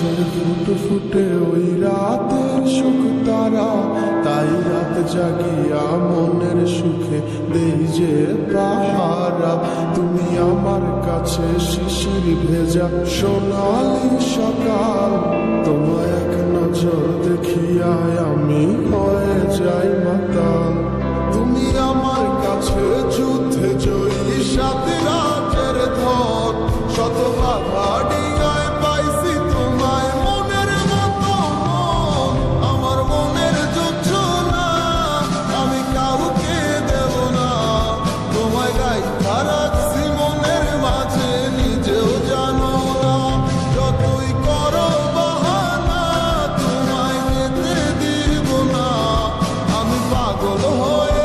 আকাশে ফুট ফুটে ওই রাতের সুখ তারা, তাই রাত জাগিয়া মনের সুখে দেই যে পাহারা। তুমি আমার কাছে শিশির ভেজা সোনালি সকাল, তোমায় এক নজর দেখিয়ায় আমি água do rolho.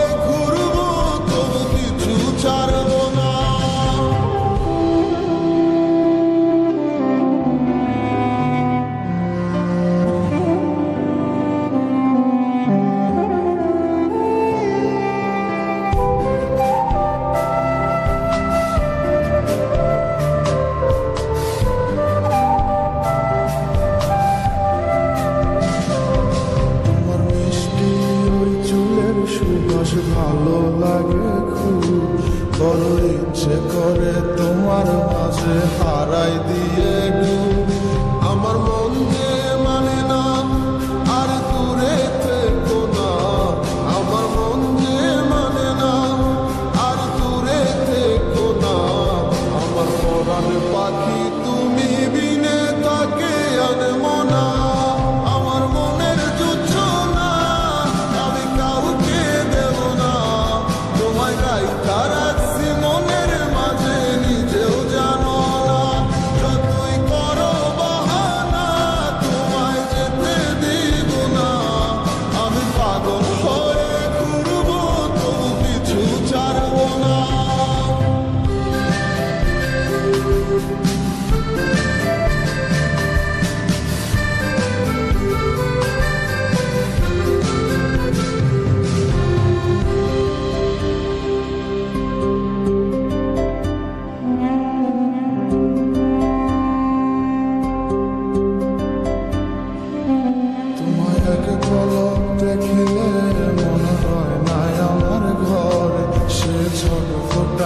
ভালো লাগে খুব। বড় ইচ্ছে করে তোমার মাঝে হারাই দিয়ে Caralho!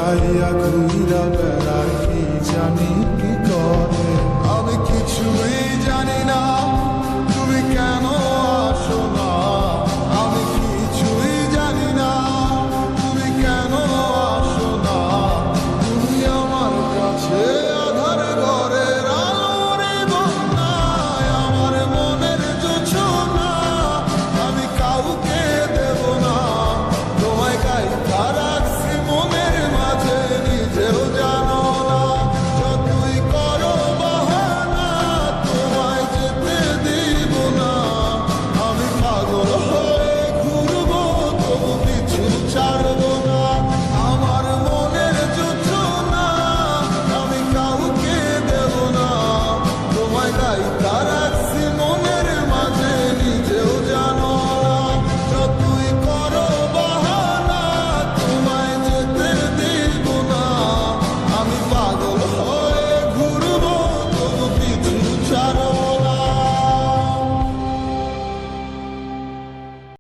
হারিয়া ঘুরা বেড়াই জানি কি করে? আমি কিছুই জানি না।